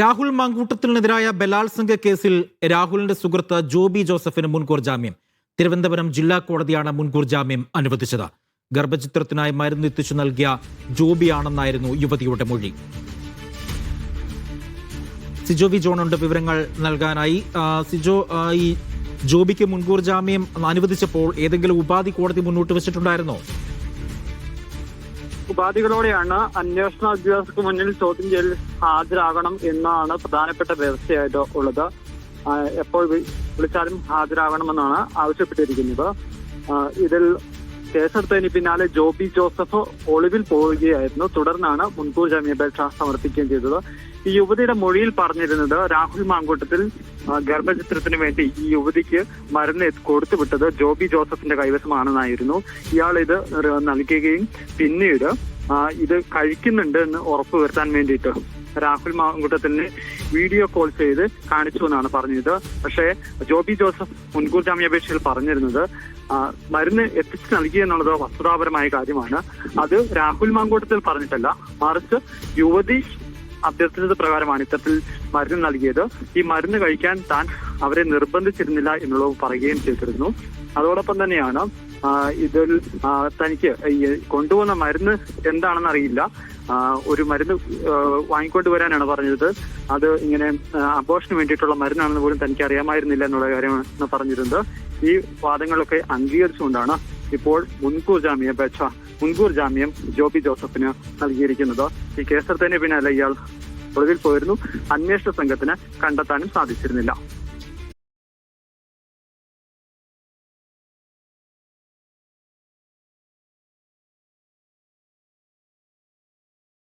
രാഹുൽ മാങ്കൂട്ടത്തിനെതിരായ ബലാത്സംഗ കേസിൽ രാഹുലിന്റെ സുഹൃത്ത് ജോബി ജോസഫിന് മുൻകൂർ ജാമ്യം. തിരുവനന്തപുരം ജില്ലാ കോടതിയാണ് മുൻകൂർ ജാമ്യം അനുവദിച്ചത്. ഗർഭചിത്രത്തിനായി മരുന്ന് എത്തിച്ചു നൽകിയ ജോബിയാണെന്നായിരുന്നു യുവതിയുടെ മൊഴി. സിജോബി ജോണുണ്ട് വിവരങ്ങൾ നൽകാനായി. സിജോ ഈ ജോബിക്ക് മുൻകൂർ ജാമ്യം അനുവദിച്ചപ്പോൾ ഏതെങ്കിലും ഉപാധി കോടതി മുന്നോട്ട് വെച്ചിട്ടുണ്ടായിരുന്നോ? ഉപാധികളോടെയാണ് അന്വേഷണ ഉദ്യോഗസ്ഥർക്ക് മുന്നിൽ ചോദ്യം ചെയ്യൽ ഹാജരാകണം എന്നാണ് പ്രധാനപ്പെട്ട വ്യവസ്ഥയായിട്ട് ഉള്ളത്. എപ്പോൾ വിളിച്ചാലും ഹാജരാകണമെന്നാണ് ആവശ്യപ്പെട്ടിരിക്കുന്നത്. ഇതിൽ കേസെടുത്തതിന് പിന്നാലെ ജോബി ജോസഫ് ഒളിവിൽ പോവുകയായിരുന്നു. തുടർന്നാണ് മുൻകൂർ ജാമ്യാപേക്ഷ സമർപ്പിക്കുകയും ചെയ്തത്. ഈ യുവതിയുടെ മൊഴിയിൽ പറഞ്ഞിരുന്നത് രാഹുൽ മാങ്കൂട്ടത്തിൽ ഗർഭചിത്രത്തിന് വേണ്ടി ഈ യുവതിക്ക് മരുന്ന് കൊടുത്തു കൊടുത്തുവിട്ടത് ജോബി ജോസഫിന്റെ കൈവശമാണെന്നായിരുന്നു. ഇയാൾ ഇത് നൽകുകയും പിന്നീട് ഇത് കഴിക്കുന്നുണ്ട് എന്ന് ഉറപ്പുവരുത്താൻ വേണ്ടിയിട്ട്. രാഹുൽ തന്നെ വീഡിയോ കോൾ ചെയ്ത് കാണിച്ചു എന്നാണ് പറഞ്ഞത് പക്ഷേ ജോബി ജോസഫ് മുൻകൂർ ജാമ്യാപേക്ഷയിൽ പറഞ്ഞിരുന്നത് മരുന്ന് എത്തിച്ചു നൽകി എന്നുള്ളത് വസ്തുതാപരമായ കാര്യമാണ്. അത് രാഹുൽ മാങ്കൂട്ടത്തിൽ പറഞ്ഞിട്ടല്ല. മറിച്ച് യുവതി അഭ്യർത്ഥിച്ചത് പ്രകാരമാണ് ഇത്തരത്തിൽ മരുന്ന് നൽകിയത്. ഈ മരുന്ന് കഴിക്കാൻ താൻ അവരെ നിർബന്ധിച്ചിരുന്നില്ല എന്നുള്ളത് പറയുകയും ചെയ്തിരുന്നു. അതോടൊപ്പം തന്നെയാണ് ഇതിൽ തനിക്ക് കൊണ്ടുപോകുന്ന മരുന്ന് എന്താണെന്ന് അറിയില്ല. ഒരു മരുന്ന് വാങ്ങിക്കൊണ്ടു വരാനാണ് പറഞ്ഞത്. അത് ഇങ്ങനെ അബോഷന് വേണ്ടിയിട്ടുള്ള മരുന്നാണെന്ന് പോലും തനിക്ക് അറിയാമായിരുന്നില്ല എന്നുള്ള കാര്യമാണ് പറഞ്ഞിരുന്നത്. ഈ വാദങ്ങളൊക്കെ അംഗീകരിച്ചുകൊണ്ടാണ് ഇപ്പോൾ മുൻകൂർ ജാമ്യാപേക്ഷ മുൻകൂർ ജാമ്യം ജോബി ജോസഫിന് നൽകിയിരിക്കുന്നത്. ഈ കേസെടുത്തതിന് പിന്നാലെ ഇയാൾ ഒളിവിൽ പോയിരുന്നു. അന്വേഷണ സംഘത്തിന് കണ്ടെത്താനും സാധിച്ചിരുന്നില്ല.